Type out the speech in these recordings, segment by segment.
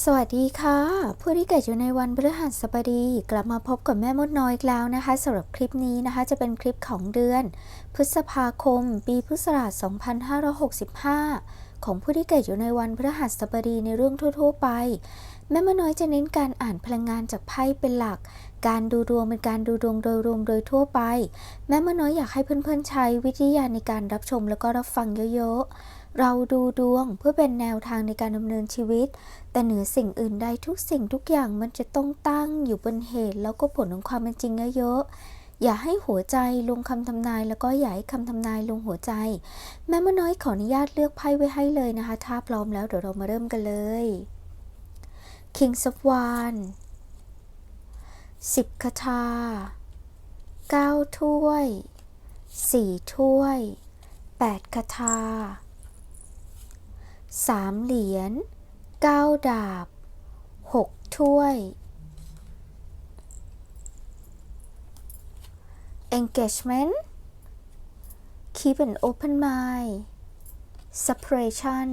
สวัสดีค่ะ ผู้ที่เกิดอยู่ในวันพฤหัสบดี กลับมาพบกับแม่มดน้อยอีกแล้วนะคะสำหรับคลิปนี้นะคะจะเป็นคลิปของเดือน พฤษภาคม ปีพุทธศักราช2565 ของผู้ที่เกิดอยู่ในวันพฤหัสบดีในเรื่องทั่ว ๆ ไป แม่มดน้อยจะเน้นการอ่านพลังงานจากไพ่เป็นหลัก การดูดวงเป็นการดูดวงโดยรวมโดยทั่วไป แม่มดน้อยอยากให้เพื่อนๆใช้วิทยาในการรับชมแล้วก็รับฟังเยอะๆ เราดูดวงเพื่อเป็นแนวทางในการดำเนินชีวิต แต่เหนือสิ่งอื่นใดทุกสิ่งทุกอย่างมันจะต้องตั้งอยู่บนเหตุ แล้วก็ผลของความเป็นจริงเยอะๆอย่าให้หัวใจลงคำทำนาย แล้วก็อย่าให้คำทำนายลงหัวใจ แม่มน้อยขออนุญาตเลือกไพ่ไว้ให้เลยนะคะ ถ้าพร้อมแล้วเดี๋ยวเรามาเริ่มกันเลย King of Wands สิบคาถาเก้าถ้วยสี่ถ้วยแปดคาถา สามเหรียญเก้าดาบหกถ้วย engagement keep an open mind separation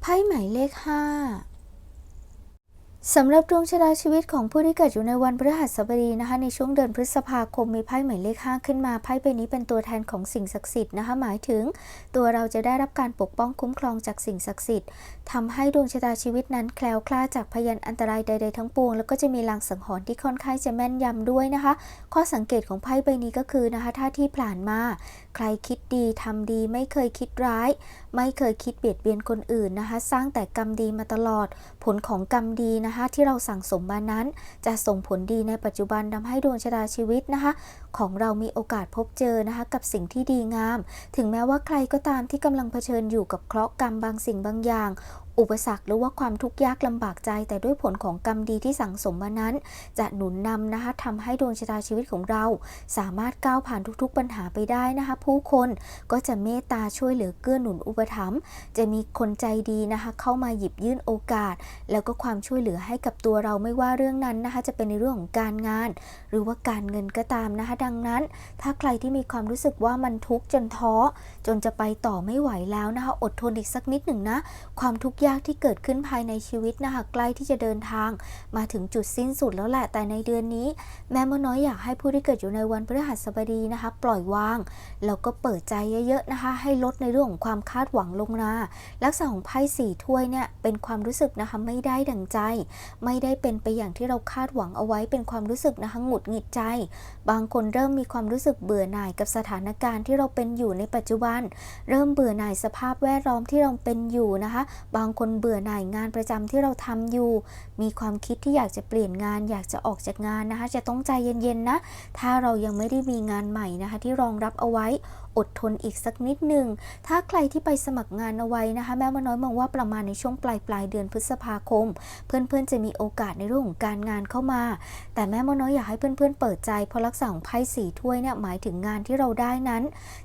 ไพ่หมายเลขห้า สำหรับดวงชะตาชีวิตของผู้ที่เกิดอยู่ในวันพฤหัสบดีนะคะ ในช่วงเดือนพฤษภาคมมีไพ่หมายเลข5ขึ้นมาไพ่ใบนี้เป็นตัวแทนของสิ่งศักดิ์สิทธิ์นะคะ หมายถึง ตัวเราจะได้รับการปกป้องคุ้มครองจากสิ่งศักดิ์สิทธิ์ทำให้ดวงชะตาชีวิตนั้นแคล้วคลาดจากพยันอันตรายใด ๆ ทั้งปวง แล้วก็จะมีลางสังหรณ์ที่ค่อนข้างจะแม่นยำด้วยนะคะ ข้อสังเกตของไพ่ใบนี้ก็คือนะคะถ้าที่ผ่านมาใครคิดดีทำดีไม่เคยคิดร้าย ไม่เคยคิดเบียดเบียนคนอื่นนะคะ สร้างแต่กรรมดีมาตลอด ผลของกรรมดีนะคะ ที่เราสั่งสมมานั้น จะส่งผลดีในปัจจุบันทำให้ดวงชะตาชีวิตนะคะ ของเรามีโอกาสพบเจอนะคะ กับสิ่งที่ดีงาม ถึงแม้ว่าใครก็ตามที่กำลังเผชิญอยู่กับเคราะห์กรรมบางสิ่งบางอย่างอุปสรรคหรือว่าความทุกข์ยากลำบากใจ แต่ด้วยผลของกรรมดีที่สั่งสมมานั้น จะหนุนนำนะคะทำให้ดวงชะตาชีวิตของเรา สามารถก้าวผ่านทุกๆปัญหาไปได้นะคะ ผู้คนก็จะเมตตาช่วยเหลือเกื้อหนุนอุปถัมภ์จะมีคนใจดีนะคะ เข้ามาหยิบยื่นโอกาส แล้วก็ความช่วยเหลือให้กับตัวเราไม่ว่าเรื่องนั้นนะคะ จะเป็นในเรื่องของการงาน หรือว่าการเงินก็ตามนะคะ ดังนั้น ถ้าใครที่มีความรู้สึกว่ามันทุกข์จนท้อจนจะไปต่อไม่ไหวแล้วนะคะ อดทนอีกสักนิดหนึ่งนะ ความทุกข์ยากที่เกิดขึ้นภายในชีวิตนะคะใกล้ที่จะเดินทาง มาถึงจุดสิ้นสุดแล้วแหละแต่ในเดือนนี้ แม่มน้อยอยากให้ผู้ที่เกิดอยู่ในวันพฤหัสบดีนะคะ ปล่อยวางแล้วก็เปิดใจเยอะๆนะคะ ให้ลดในเรื่องของความคาดหวังลงมาลักษณะของไพ่สี่ถ้วยเนี่ยเป็นความรู้สึกนะคะไม่ได้ดังใจ ไม่ได้เป็นไปอย่างที่เราคาดหวังเอาไว้เป็นความรู้สึกนะคะหงุดหงิดใจ บางคนเริ่มมีความรู้สึกเบื่อหน่ายกับสถานการณ์ที่เราเป็นอยู่ในปัจจุบัน เริ่มเบื่อหน่ายสภาพแวดล้อมที่เราเป็นอยู่นะคะ บางคนเบื่อหน่ายงานประจำที่เราทำอยู่ มีความคิดที่อยากจะเปลี่ยนงาน อยากจะออกจากงานนะคะ จะต้องใจเย็นๆนะ ถ้าเรายังไม่ได้มีงานใหม่นะคะ ที่รองรับเอาไว้อดทนอีกสักนิดหนึ่ง ถ้าใครที่ไปสมัครงานเอาไว้นะคะ แม่มดน้อยมองว่าประมาณในช่วงปลายปลายเดือนพฤษภาคม เพื่อนๆจะมีโอกาสในเรื่องของการงานเข้ามา แต่แม่มดน้อยอยากให้เพื่อนๆเปิดใจเพราะลักษณะของไพ่สีถ้วยเนี่ยหมายถึงงานที่เราได้นั้น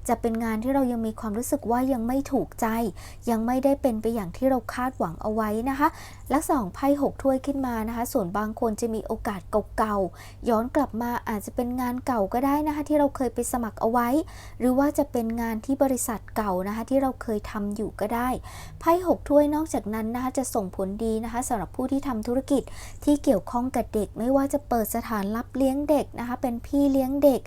จะเป็นงานที่เรายังมีความรู้สึกว่ายังไม่ถูกใจ ยังไม่ได้เป็นไปอย่างที่เราคาดหวังเอาไว้นะคะ ลักษณะของไพ่หกถ้วยขึ้นมานะคะ ส่วนบางคนจะมีโอกาสเก่าๆย้อนกลับมาอาจจะเป็นงานเก่าก็ได้นะคะ ที่เราเคยไปสมัครเอาไว้ หรือว่าจะเป็นงานที่บริษัทเก่านะคะที่เราเคยทำอยู่ก็ได้ ไพ่หกถ้วยนอกจากนั้นนะคะจะส่งผลดีนะคะสำหรับผู้ที่ทำธุรกิจที่เกี่ยวข้องกับเด็ก ไม่ว่าจะเปิดสถานรับเลี้ยงเด็กนะคะเป็นพี่เลี้ยงเด็ก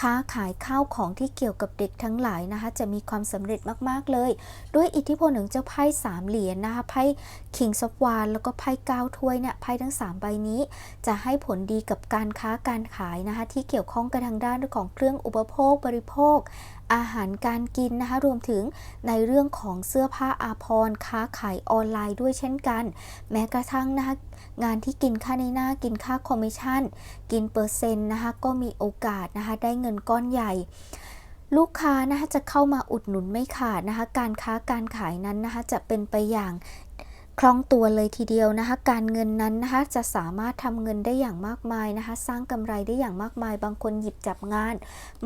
ค้าขายข้าวของที่เกี่ยวกับเด็กทั้งหลายนะคะจะมีความสำเร็จมากๆเลย ด้วยอิทธิพลของเจ้าไพ่สามเหรียญนะคะไพ่ King of w a n แล้วก็ไพ่เก้าถ้วยเนี่ยไพ่ทั้ง 3 ใบนี้ จะให้ผลดีกับการค้าการขายนะคะที่เกี่ยวข้องกับทางด้านของเครื่องอุปโภคบริโภค อาหารการกินนะคะ รวมถึงในเรื่องของเสื้อผ้าอาภรณ์ค้าขายออนไลน์ด้วยเช่นกัน แม้กระทั่งนะคะงานที่กินค่าในหน้ากินค่าคอมมิชชั่น กินเปอร์เซ็นต์นะคะก็มีโอกาสนะคะได้เงินก้อนใหญ่ลูกค้านะคะจะเข้ามาอุดหนุนไม่ขาดนะคะ การค้าการขายนั้นนะคะจะเป็นไปอย่าง คล่องตัวเลยทีเดียวนะคะ การเงินนั้นนะคะจะสามารถทำเงินได้อย่างมากมายนะคะ สร้างกำไรได้อย่างมากมาย บางคนหยิบจับงาน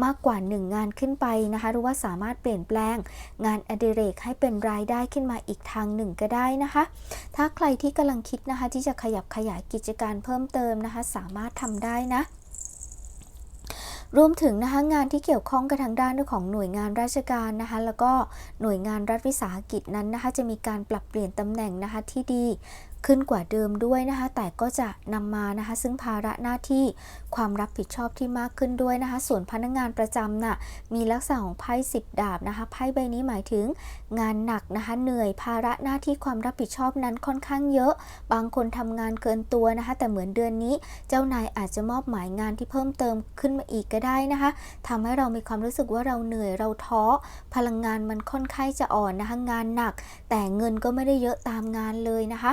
มากกว่า 1 งานขึ้นไปนะคะ หรือว่าสามารถเปลี่ยนแปลง งานอดิเรกให้เป็นรายได้ขึ้นมาอีกทางหนึ่งก็ได้นะคะ ถ้าใครที่กำลังคิดนะคะที่จะขยับขยายกิจการเพิ่มเติมนะคะ สามารถทำได้นะ รวมถึงนะคะงานที่เกี่ยวข้องกับทางด้านของหน่วยงานราชการนะคะแล้วก็หน่วยงานรัฐวิสาหกิจนั้นนะคะจะมีการปรับเปลี่ยนตำแหน่งนะคะที่ดี ขึ้นกว่าเดิมด้วยนะคะ แต่ก็จะนำมานะคะ ซึ่งภาระหน้าที่ความรับผิดชอบที่มากขึ้นด้วยนะคะ ส่วนพนักงานประจำน่ะมีลักษณะของไพ่สิบดาบนะคะไพ่ใบนี้หมายถึงงานหนักนะคะ เหนื่อยภาระหน้าที่ความรับผิดชอบนั้นค่อนข้างเยอะ บางคนทำงานเกินตัวนะคะ แต่เหมือนเดือนนี้ เจ้านายอาจจะมอบหมายงานที่เพิ่มเติมขึ้นมาอีกก็ได้นะคะทำให้เรามีความรู้สึกว่าเราเหนื่อยเราท้อ พลังงานมันค่อนข้างจะอ่อนนะคะงานหนัก แต่เงินก็ไม่ได้เยอะตามงานเลยนะคะ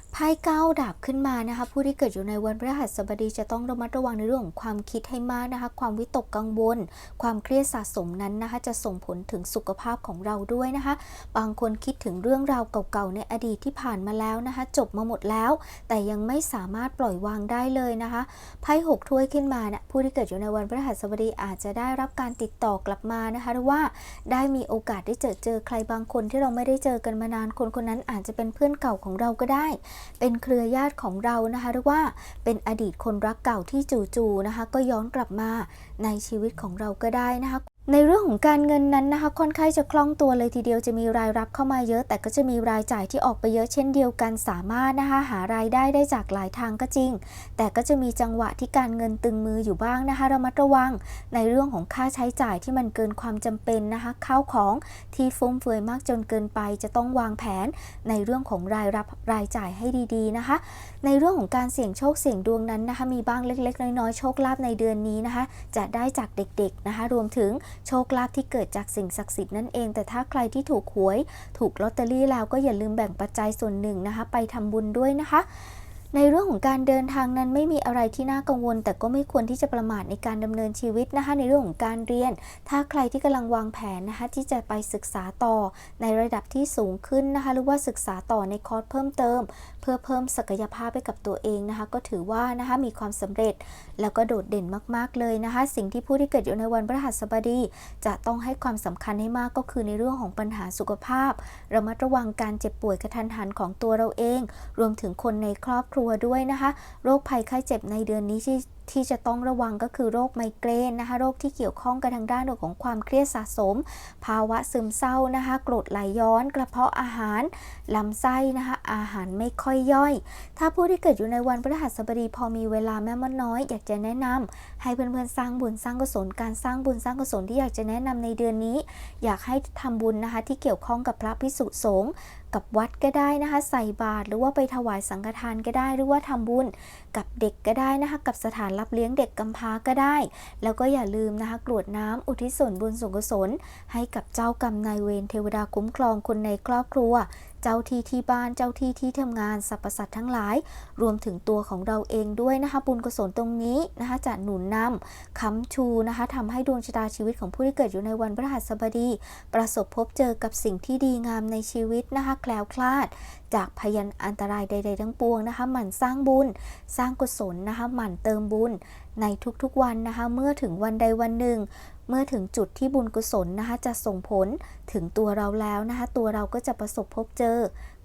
ไพ่เก้าดาบขึ้นมานะคะผู้ที่เกิดอยู่ในวันพฤหัสบดีจะต้องระมัดระวังในเรื่องของความคิดให้มากนะคะ ความวิตกกังวล ความเครียดสะสมนั้นนะคะ จะส่งผลถึงสุขภาพของเราด้วยนะคะ บางคนคิดถึงเรื่องราวเก่าๆในอดีตที่ผ่านมาแล้วนะคะ จบมาหมดแล้ว แต่ยังไม่สามารถปล่อยวางได้เลยนะคะไพ่หกถ้วยขึ้นมานะผู้ที่เกิดอยู่ในวันพฤหัสบดีอาจจะได้รับการติดต่อกลับมานะคะหรือว่าได้มีโอกาสได้เจอเจอใครบางคนที่เราไม่ได้เจอกันมานานคนคนนั้นอาจจะเป็นเพื่อนเก่าของเราก็ได้เป็นเครือญาติของเรานะคะ หรือว่าเป็นอดีตคนรักเก่าที่จู่ๆนะคะ ก็ย้อนกลับมาในชีวิตของเราก็ได้นะคะ ในเรื่องของการเงินนั้นนะคะค่อนข้างจะคล่องตัวเลยทีเดียวจะมีรายรับเข้ามาเยอะ แต่ก็จะมีรายจ่ายที่ออกไปเยอะเช่นเดียวกันสามารถนะคะหารายได้ได้จากหลายทางก็จริง แต่ก็จะมีจังหวะที่การเงินตึงมืออยู่บ้างนะคะระมัดระวัง ในเรื่องของค่าใช้จ่ายที่มันเกินความจำเป็นนะคะข้าวของที่ฟุ่มเฟือยมากจนเกินไป จะต้องวางแผน ในเรื่องของรายรับรายจ่ายให้ดีๆนะคะ ในเรื่องของการเสี่ยงโชคเสี่ยงดวงนั้นนะคะมีบ้างเล็ก ๆ น้อยๆโชคลาภในเดือนนี้นะคะ จะได้จากเด็กๆนะคะรวมถึงโชคลาภที่เกิดจากสิ่งศักดิ์สิทธิ์นั่นเอง แต่ถ้าใครที่ถูกหวย ถูกลอตเตอรี่แล้วก็อย่าลืมแบ่งปัจจัยส่วนหนึ่งนะคะ ไปทำบุญด้วยนะคะ ในเรื่องของการเดินทางนั้นไม่มีอะไรที่น่ากังวล แต่ก็ไม่ควรที่จะประมาทในการดำเนินชีวิตนะคะ ในเรื่องของการเรียน ถ้าใครที่กำลังวางแผนนะคะที่จะไปศึกษาต่อในระดับที่สูงขึ้นนะคะหรือว่าศึกษาต่อในคอร์สเพิ่มเติม เพื่อเพิ่มศักยภาพให้กับตัวเองนะคะ ก็ถือว่านะคะมีความสำเร็จแล้วก็โดดเด่นมาก ๆ เลยนะคะ สิ่งที่ผู้ที่เกิดอยู่ในวันพฤหัสบดี จะต้องให้ความสำคัญให้มากก็คือในเรื่องของปัญหาสุขภาพระมัดระวังการเจ็บป่วยกระทันหันของตัวเราเอง รวมถึงคนในครอบครัวด้วยนะคะ โรคภัยไข้เจ็บในเดือนนี้ที่ที่จะต้องระวังก็คือโรคไมเกรนนะคะ โรคที่เกี่ยวข้องกับทางด้านของความเครียดสะสม ภาวะซึมเศร้านะคะกรดไหลย้อน กระเพาะอาหารลำไส้นะคะอาหารไม่ค่อยย่อย ถ้าผู้ที่เกิดอยู่ในวันพฤหัสบดีพอมีเวลาแม่มดน้อย อยากจะแนะนำให้เพื่อนๆสร้างบุญสร้างกุศลการสร้างบุญสร้างกุศลที่อยากจะแนะนำในเดือนนี้ อยากให้ทำบุญนะคะที่เกี่ยวข้องกับพระพิสุสงฆ์ กับวัดก็ได้นะคะ ใส่บาตรหรือว่าไปถวายสังฆทานก็ได้หรือว่าทำบุญกับเด็กก็ได้นะคะ กับสถานรับเลี้ยงเด็กกำพร้าก็ได้ แล้วก็อย่าลืมนะคะกรวดน้ำอุทิศส่วนบุญส่วนกุศล ให้กับเจ้ากรรมนายเวรเทวดาคุ้มครองคนในครอบครัว เจ้าที่ที่บ้านเจ้าที่ที่ทำงานสรรพสัตว์ทั้งหลาย รวมถึงตัวของเราเองด้วยนะคะ บุญกุศลตรงนี้นะคะ จะหนุนนำค้ำชูนะคะทำให้ดวงชะตาชีวิตของผู้ที่เกิดอยู่ในวันพฤหัสบดี ประสบพบเจอกับสิ่งที่ดีงามในชีวิตนะคะแคล้วคลาด จากพยันอันตรายใด ๆ ทั้งปวงนะคะหมั่นสร้างบุญ สร้างกุศลนะคะหมั่นเติมบุญในทุกๆวันนะคะ เมื่อถึงวันใดวันหนึ่ง เมื่อถึงจุดที่บุญกุศลนะคะจะส่งผลถึงตัวเราแล้วนะคะ ตัวเราก็จะประสบพบเจอ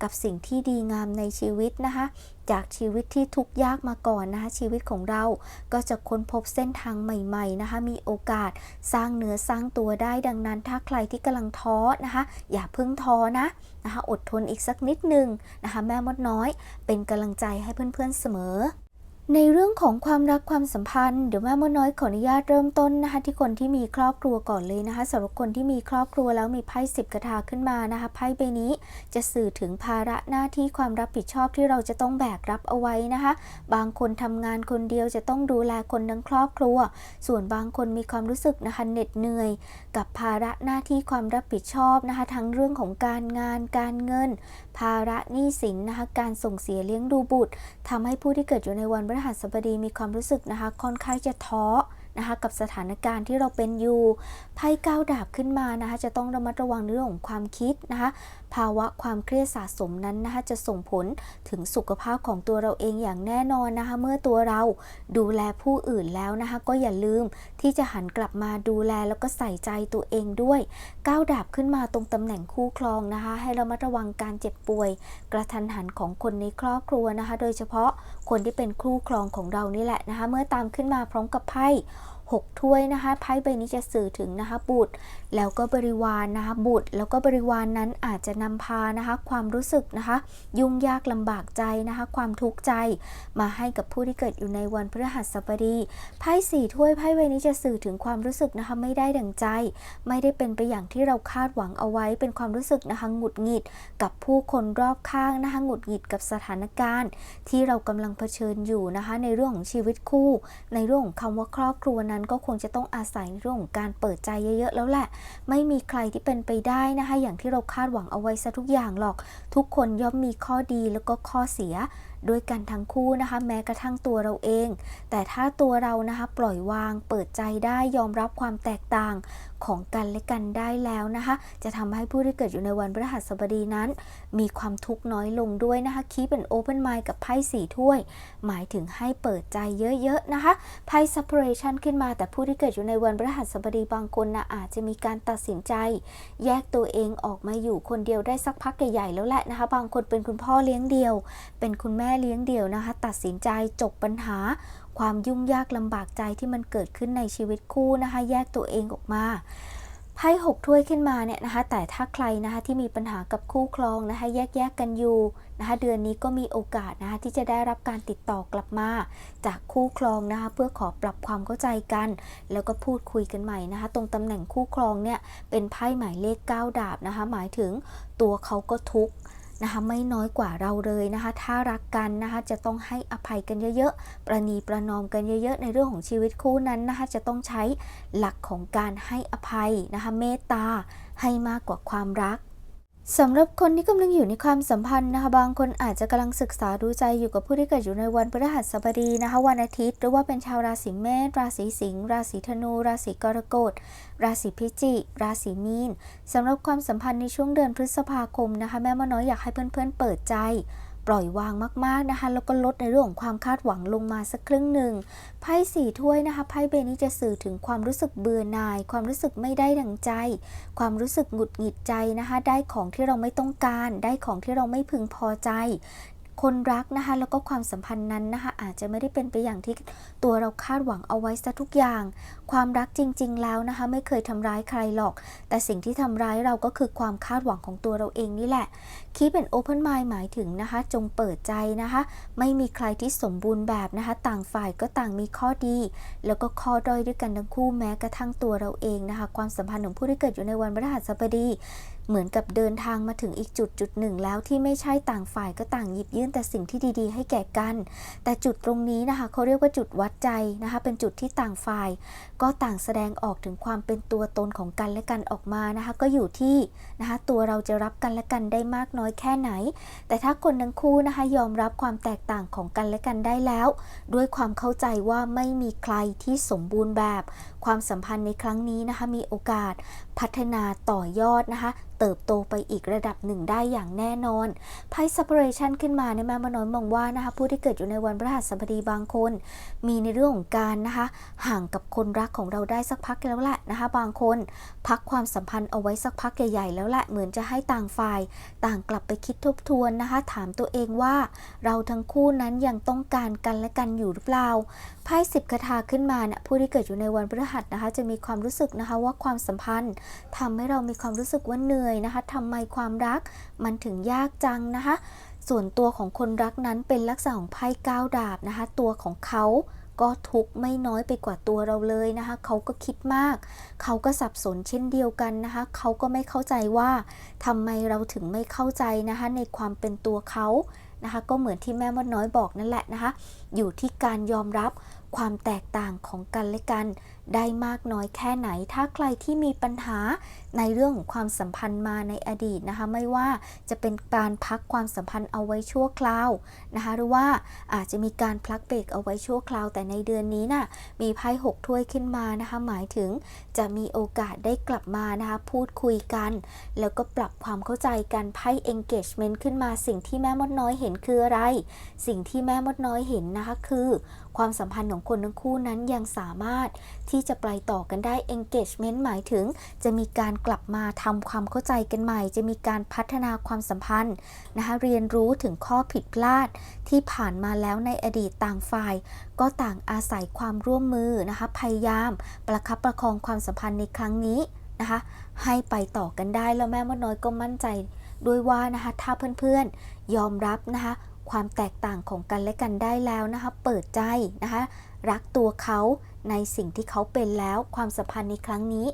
กับสิ่งที่ดีงามในชีวิตนะคะ จากชีวิตที่ทุกข์ยากมาก่อนนะคะชีวิตของเราก็จะค้นพบเส้นทางใหม่ๆนะคะ มีโอกาสสร้างเนื้อสร้างตัวได้ดังนั้นถ้าใครที่กำลังท้อนะคะ อย่าเพิ่งท้อนะนะคะ อดทนอีกสักนิดหนึ่งนะคะ แม่มดน้อยเป็นกำลังใจให้เพื่อนๆเสมอ ในเรื่องของความรักความสัมพันธ์เดี๋ยวแม่มดน้อยขออนุญาตเริ่มต้นนะคะที่คนที่มีครอบครัวก่อนเลยนะคะสำหรับคนที่มีครอบครัวแล้วมีไพ่สิบกระทาขึ้นมานะคะไพ่ใบนี้จะสื่อถึงภาระหน้าที่ความรับผิดชอบที่เราจะต้องแบกรับเอาไว้นะคะ บางคนทำงานคนเดียวจะต้องดูแลคนทั้งครอบครัว ส่วนบางคนมีความรู้สึกนะคะเหน็ดเหนื่อย กับภาระหน้าที่ความรับผิดชอบนะคะทั้งเรื่องของการงานการเงิน ภาระหนี้สินนะคะการส่งเสียเลี้ยงดูบุตรทำให้ผู้ที่เกิดอยู่ในวันพฤหัสบดีมีความรู้สึกนะคะค่อนข้างจะท้อนะคะกับสถานการณ์ที่เราเป็นอยู่ไพ่ก้าวดาบขึ้นมานะคะจะต้องระมัดระวังเรื่องของความคิดนะคะ ภาวะความเครียดสะสมนั้นนะคะจะส่งผลถึงสุขภาพของตัวเราเองอย่างแน่นอนนะคะ เมื่อตัวเราดูแลผู้อื่นแล้วนะคะ ก็อย่าลืมที่จะหันกลับมาดูแลแล้วก็ใส่ใจตัวเองด้วยก้าวดาบขึ้นมาตรงตำแหน่งคู่ครองนะคะ ให้เระมัดระวังการเจ็บป่วย กระทันหันของคนในครอบครัวนะคะ โดยเฉพาะคนที่เป็นคู่ครองของเรานี่แหละนะคะ เมื่อตามขึ้นมาพร้อมกับไพ่ 6 ถ้วยนะคะไพ่ใบนี้จะสื่อถึงนะคะบุตร แล้วก็บริวารนะคะบุตร แล้วก็บริวารนนั้นอาจจะนำพานะคะความรู้สึกนะคะ ยุ่งยากลำบากใจนะคะ ความทุกข์ใจ มาให้กับผู้ที่เกิดอยู่ในวันพฤหัสบดีไพ่สี่ถ้วยไพ่ใบนี้จะสื่อถึงความรู้สึกนะคะไม่ได้ดังใจ ไม่ได้เป็นไปอย่างที่เราคาดหวังเอาไว้เป็นความรู้สึกนะคะหงุดหงิดกับผู้คนรอบข้างนะคะหงุดหงิดกับสถานการณ์ ที่เรากำลังเผชิญอยู่นะคะ ในเรื่องของชีวิตคู่ ในเรื่องของคำว่าครอบครัวนั้นก็คงจะต้องอาศัยเรื่องของการเปิดใจเยอะๆแล้วแหละ ไม่มีใครที่เป็นไปได้นะคะ อย่างที่เราคาดหวังเอาไว้ซะทุกอย่างหรอก ทุกคนย่อมมีข้อดีแล้วก็ข้อเสีย ด้วยกันทั้งคู่นะคะ แม้กระทั่งตัวเราเอง แต่ถ้าตัวเรานะคะปล่อยวางเปิดใจได้ยอมรับความแตกต่างของกันและกันได้แล้วนะคะ จะทำให้ผู้ที่เกิดอยู่ในวันพฤหัสบดีนั้น มีความทุกข์น้อยลงด้วยนะคะคีเป็นโอเพนไม n ์กับไพ่สี่ถ้วย หมายถึงให้เปิดใจเยอะๆนะคะไพ่ separation ขึ้นมาแต่ผู้ที่เกิดอยู่ในวันพฤหัสบดีบางคนนะอาจจะมีการตัดสินใจ แยกตัวเองออกมาอยู่คนเดียวได้สักพักใหญ่ๆแล้วแหละนะคะ บางคนเป็นคุณพ่อเลี้ยงเดี่ยว เป็นคุณแม่เลี้ยงเดี่ยวนะคะ ตัดสินใจจบปัญหา ความยุ่งยากลำบากใจที่มันเกิดขึ้นในชีวิตคู่นะคะ แยกตัวเองออกมาไพ่หกถ้วยขึ้นมาเนี่ยนะคะ แต่ถ้าใครนะคะที่มีปัญหากับคู่ครองนะคะ แยกแยกกันอยู่นะคะ เดือนนี้ก็มีโอกาสนะคะที่จะได้รับการติดต่อกลับมา จากคู่ครองนะคะ เพื่อขอปรับความเข้าใจกัน แล้วก็พูดคุยกันใหม่นะคะ ตรงตำแหน่งคู่ครองเนี่ยเป็นไพ่หมายเลข 9 ดาบนะคะ หมายถึงตัวเขาก็ทุกข์ นะคะไม่น้อยกว่าเราเลยนะคะ ถ้ารักกันนะคะจะต้องให้อภัยกันเยอะๆ ประนีประนอมกันเยอะๆ ในเรื่องของชีวิตคู่นั้นนะคะจะต้องใช้หลักของการให้อภัยนะคะเมตตาให้มากกว่าความรัก สำหรับคนที่กำลังอยู่ในความสัมพันธ์นะคะบางคนอาจจะกำลังศึกษาดูใจอยู่กับผู้ที่เกิดอยู่ในวันพฤหัสบดีนะคะวันอาทิตย์หรือว่าเป็นชาวราศีเมษราศีสิงห์ราศีธนู ราศีกรกฎราศีพิจิกราศีมีนสำหรับความสัมพันธ์ในช่วงเดือนพฤษภาคมนะคะแม่มาน้อยอยากให้เพื่อนๆเปิดใจ ปล่อยวางมากๆนะคะ แล้วก็ลดในเรื่องของความคาดหวังลงมาสักครึ่งหนึ่งไพ่สี่ถ้วยนะคะไพ่เบนี้จะสื่อถึงความรู้สึกเบื่อหน่าย ความรู้สึกไม่ได้ดังใจ ความรู้สึกหงุดหงิดใจนะคะ ได้ของที่เราไม่ต้องการ ได้ของที่เราไม่พึงพอใจ คนรักนะคะ แล้วก็ความสัมพันธ์นั้นนะคะ อาจจะไม่ได้เป็นไปอย่างที่ตัวเราคาดหวังเอาไว้ซะทุกอย่าง ความรักจริง ๆ แล้วนะคะ ไม่เคยทำร้ายใครหรอก แต่สิ่งที่ทำร้ายเราก็คือความคาดหวังของตัวเราเองนี่แหละคีเป็น Open Mind หมายถึงนะคะ จงเปิดใจนะคะ ไม่มีใครที่สมบูรณ์แบบนะคะ ต่างฝ่ายก็ต่างมีข้อดี แล้วก็ข้อด้อยด้วยกันทั้งคู่แม้กระทั่งตัวเราเองนะคะ ความสัมพันธ์ของผู้ที่เกิดอยู่ในวันพฤหัสบดี เหมือนกับเดินทางมาถึงอีกจุดจุดหนึ่งแล้วที่ไม่ใช่ต่างฝ่ายก็ต่างหยิบยื่นแต่สิ่งที่ดีๆ ให้แก่กัน แต่จุดตรงนี้นะคะเขาเรียกว่าจุดวัดใจนะคะ เป็นจุดที่ต่างฝ่าย ก็ต่างแสดงออกถึงความเป็นตัวตนของกันและกันออกมานะคะ ก็อยู่ที่นะคะตัวเราจะรับกันและกันได้มากน้อยแค่ไหน แต่ถ้าคนทั้งคู่นะคะยอมรับความแตกต่างของกันและกันได้แล้ว ด้วยความเข้าใจว่าไม่มีใครที่สมบูรณ์แบบ ความสัมพันธ์ในครั้งนี้นะคะมีโอกาสพัฒนาต่อยอดนะคะเติบโตไปอีกระดับหนึ่งได้อย่างแน่นอนไพ่ separation ขึ้นมาในแม่มาน้อยมองว่านะคะผู้ที่เกิดอยู่ในวันพฤหัสบดีบางคน มีในเรื่องของการนะคะห่างกับคนรักของเราได้สักพักแล้วแหละนะคะบางคน พักความสัมพันธ์เอาไว้สักพักใหญ่ๆแล้วแหละเหมือนจะให้ต่างฝ่าย ต่างกลับไปคิดทบทวนนะคะถามตัวเองว่า เราทั้งคู่นั้นยังต้องการกันและกันอยู่หรือเปล่าไพ่สิบคาถาขึ้นมานะผู้ที่เกิดอยู่ในวันพฤหัสนะคะจะมีความรู้สึกนะคะว่าความสัมพันธ์ทำให้เรามีความรู้สึกว่าเหนื่อยนะคะทำไมความรักมันถึงยากจังนะคะ ส่วนตัวของคนรักนั้นเป็นลักษณะของไพ่ก้าวดาบนะคะ ตัวของเขาก็ทุกไม่น้อยไปกว่าตัวเราเลยนะคะ เขาก็คิดมาก เขาก็สับสนเช่นเดียวกันนะคะ เขาก็ไม่เข้าใจว่าทำไมเราถึงไม่เข้าใจนะคะ ในความเป็นตัวเขานะคะ ก็เหมือนที่แม่มดน้อยบอกนั่นแหละนะคะ อยู่ที่การยอมรับความแตกต่างของกันและกัน ได้มากน้อยแค่ไหน ถ้าใครที่มีปัญหา ในเรื่องของความสัมพันธ์มาในอดีตนะคะ ไม่ว่าจะเป็นการพักความสัมพันธ์เอาไว้ชั่วคราวนะคะ หรือว่าอาจจะมีการพลักเบรกเอาไว้ชั่วคราว แต่ในเดือนนี้นะ่ะมีไพ่หกถ้วยขึ้นมานะคะ หมายถึงจะมีโอกาสได้กลับมานะคะ พูดคุยกัน แล้วก็ปรับความเข้าใจกันไพ่ engagement ขึ้นมาสิ่งที่แม่มดน้อยเห็นคืออะไร สิ่งที่แม่มดน้อยเห็นนะคะคือความสัมพันธ์ของคนทั้งคู่นั้นยังสามารถที่จะไปต่อกันได้ engagement หมายถึงจะมีการกลับมาทำความเข้าใจกันใหม่ จะมีการพัฒนาความสัมพันธ์นะคะเรียนรู้ถึงข้อผิดพลาดที่ผ่านมาแล้วในอดีตต่างฝ่าย ก็ต่างอาศัยความร่วมมือนะคะพยายามประคับประคองความสัมพันธ์ในครั้งนี้นะคะให้ไปต่อกันได้แล้วแม่มดน้อยก็มั่นใจด้วยว่านะคะถ้าเพื่อนๆยอมรับนะคะ ความแตกต่างของกันและกันได้แล้วนะคะเปิดใจนะคะรักตัวเขาในสิ่งที่เขาเป็นแล้วความสัมพันธ์ในครั้งนี้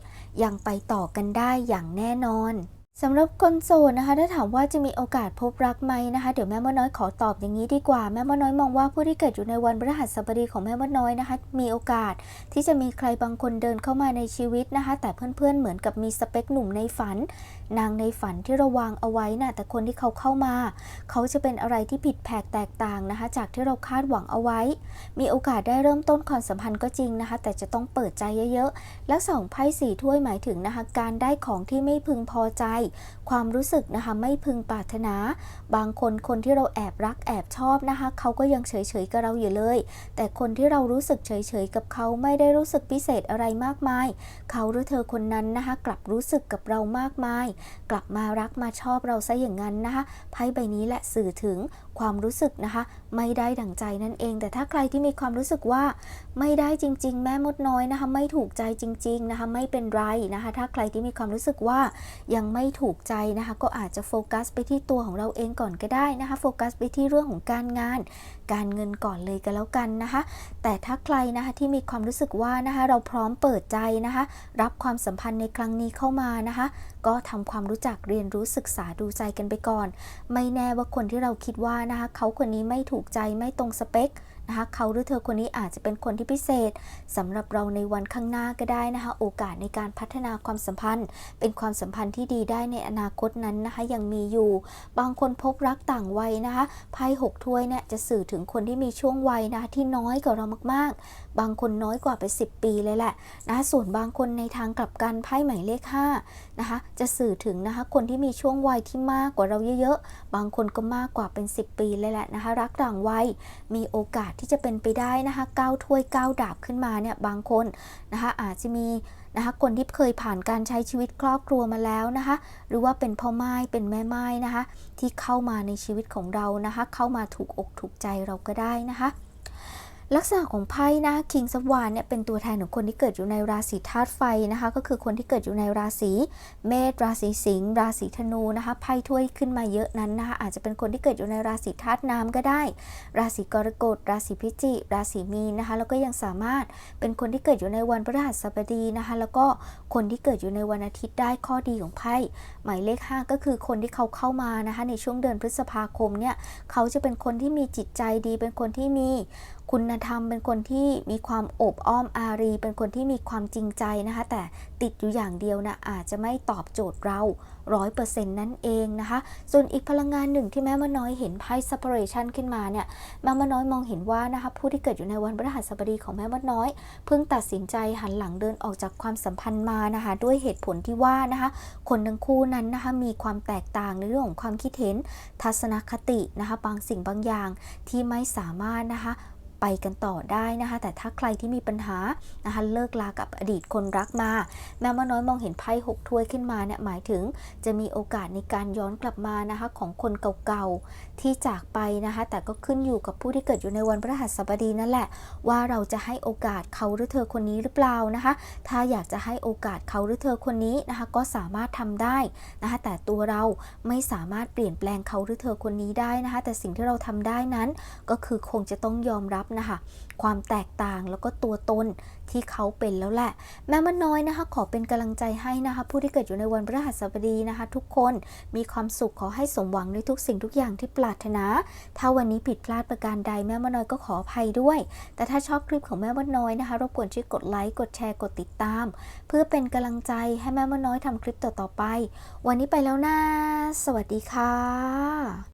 ยังไปต่อกันได้อย่างแน่นอนสำหรับคนโสดนะคะ ถ้าถามว่าจะมีโอกาสพบรักไหมนะคะ เดี๋ยวแม่มดน้อยขอตอบอย่างนี้ดีกว่าแม่มดน้อยมองว่าผู้ที่เกิดอยู่ในวันพฤหัสบดีของแม่มดน้อยนะคะ มีโอกาสที่จะมีใครบางคนเดินเข้ามาในชีวิตนะคะ แต่เพื่อนๆเหมือนกับมีสเปคหนุ่มในฝัน นางในฝันที่เราวางเอาไว้นะ่ะแต่คนที่เขาเข้ามา เขาจะเป็นอะไรที่ผิดแผกแตกต่างนะคะ จากที่เราคาดหวังเอาไว้ มีโอกาสได้เริ่มต้นความสัมพันธ์ก็จริงนะคะ แต่จะต้องเปิดใจเยอะๆ แล้วสองไพ่สี่ถ้วยหมายถึงนะคะการได้ของที่ไม่พึงพอใจ ความรู้สึกนะคะไม่พึงปรารถนา บางคนคนที่เราแอบรักแอบชอบนะคะ เขาก็ยังเฉยๆกับเราอยู่เลย แต่คนที่เรารู้สึกเฉยๆกับเขาไม่ได้รู้สึกพิเศษอะไรมากมาย เขาหรือเธอคนนั้นนะคะกลับรู้สึกกับเรามากมายกลับมารักมาชอบเราซะอย่างนั้นนะคะไพ่ใบนี้แหละสื่อถึงความรู้สึกนะคะ ไม่ได้ดั่งใจนั่นเอง แต่ถ้าใครที่มีความรู้สึกว่าไม่ได้จริง ๆ แม่มดน้อยนะคะ ไม่ถูกใจจริง ๆนะคะ ไม่เป็นไรนะคะ ถ้าใครที่มีความรู้สึกว่ายังไม่ถูกใจนะคะ ก็อาจจะโฟกัสไปที่ตัวของเราเองก่อนก็ได้นะคะโฟกัสไปที่เรื่องของการงาน การเงินก่อนเลยก็แล้วกันนะคะ แต่ถ้าใครนะคะที่มีความรู้สึกว่านะคะเราพร้อมเปิดใจนะคะ รับความสัมพันธ์ในครั้งนี้เข้ามานะคะ ก็ทำความรู้จักเรียนรู้ศึกษาดูใจกันไปก่อน ไม่แน่ว่าคนที่เราคิดว่านะคะเขาคนนี้ไม่ถูกใจไม่ตรงสเปคนะคะเขาหรือเธอคนนี้อาจจะเป็นคนที่พิเศษสำหรับเราในวันข้างหน้าก็ได้นะคะโอกาสในการพัฒนาความสัมพันธ์ เป็นความสัมพันธ์ที่ดีได้ในอนาคตนั้นนะคะยังมีอยู่ บางคนพบรักต่างวัยนะคะไพ่หกถ้วยเนี่ยจะสื่อถึงคนที่มีช่วงวัยนะคะที่น้อยกว่าเรามากๆ บางคนน้อยกว่าไป 10 ปีเลยแหละนะคะส่วนบางคนในทางกลับกันไพ่หมายเลข5นะคะจะสื่อถึงนะคะคนที่มีช่วงวัยที่มากกว่าเราเยอะๆ บางคนก็มากกว่าเป็น 10 ปีเลยแหละนะคะรักต่างวัยมีโอกาสที่จะเป็นไปได้นะคะก้าวถ้วยก้าวดาบขึ้นมาเนี่ยบางคนนะคะอาจจะมีนะคะคนที่เคยผ่านการใช้ชีวิตครอบครัวมาแล้วนะคะ หรือว่าเป็นพ่อไม้เป็นแม่ไม้นะคะ ที่เข้ามาในชีวิตของเรานะคะ เข้ามาถูกอกถูกใจเราก็ได้นะคะ ลักษณะของไพ่นะคิงสวานเนี่ยเป็นตัวแทนของคนที่เกิดอยู่ในราศีธาตุไฟนะคะ ก็คือคนที่เกิดอยู่ในราศีเมษราศีสิงห์ราศีธนูนะคะไพ่ถ้วยขึ้นมาเยอะนั้นนะคะอาจจะเป็นคนที่เกิดอยู่ในราศีธาตุน้ำก็ได้ ราศีกรกฎ ราศีพิจิกราศีมีนนะคะแล้วก็ยังสามารถเป็นคนที่เกิดอยู่ในวันพฤหัสบดีนะคะ แล้วก็คนที่เกิดอยู่ในวันอาทิตย์ได้ข้อดีของไพ่หมายเลข 5 ก็คือคนที่เขาเข้ามานะคะในช่วงเดือนพฤษภาคมเนี่ยเขาจะเป็นคนที่มีจิตใจดี เป็นคนที่มีคุณธรรมเป็นคนที่มีความอบอ้อมอารี เป็นคนที่มีความจริงใจนะคะ แต่ติดอยู่อย่างเดียวนะอาจจะไม่ตอบโจทย์เราร้อยเปอร์เซ็นต์นั่นเองนะคะ ส่วนอีกพลังงานหนึ่งที่แม่มน้อยเห็นไพ่ separation ขึ้นมาเนี่ยแม่มน้อยมองเห็นว่านะคะผู้ที่เกิดอยู่ในวันพฤหัสบดีของแม่มน้อย เพิ่งตัดสินใจหันหลังเดินออกจากความสัมพันธ์มานะคะด้วยเหตุผลที่ว่านะคะคนทั้งคู่นั้นนะคะมีความแตกต่างในเรื่องของความคิดเห็นทัศนคตินะคะบางสิ่งบางอย่างที่ไม่สามารถนะคะ ไปกันต่อได้นะคะ แต่ถ้าใครที่มีปัญหานะคะเลิกลากับอดีตคนรักมา แม่มาน้อยมองเห็นไพ่หกถ้วยขึ้นมาเนี่ยหมายถึงจะมีโอกาสในการย้อนกลับมานะคะของคนเก่าๆ ที่จากไปนะคะ แต่ก็ขึ้นอยู่กับผู้ที่เกิดอยู่ในวันพฤหัสบดีนั่นแหละ ว่าเราจะให้โอกาสเขาหรือเธอคนนี้หรือเปล่านะคะ ถ้าอยากจะให้โอกาสเขาหรือเธอคนนี้นะคะ ก็สามารถทำได้นะคะ แต่ตัวเราไม่สามารถเปลี่ยนแปลงเขาหรือเธอคนนี้ได้นะคะ แต่สิ่งที่เราทำได้นั้น ก็คือคงจะต้องยอมรับนะคะ ความแตกต่างแล้วก็ตัวตนที่เขาเป็นแล้วแหละ แม่มันน้อยนะคะ ขอเป็นกำลังใจให้นะคะ ผู้ที่เกิดอยู่ในวันพฤหัสบดีนะคะ ทุกคนมีความสุขขอให้สมหวังในทุกสิ่งทุกอย่างที่ปรารถนา ถ้าวันนี้ผิดพลาดประการใดแม่มันน้อยก็ขออภัยด้วย แต่ถ้าชอบคลิปของแม่มันน้อยนะคะรบกวนช่วยกดไลค์กดแชร์กดติดตาม เพื่อเป็นกำลังใจให้แม่มันน้อยทำคลิปต่อๆไป วันนี้ไปแล้วนะสวัสดีค่ะ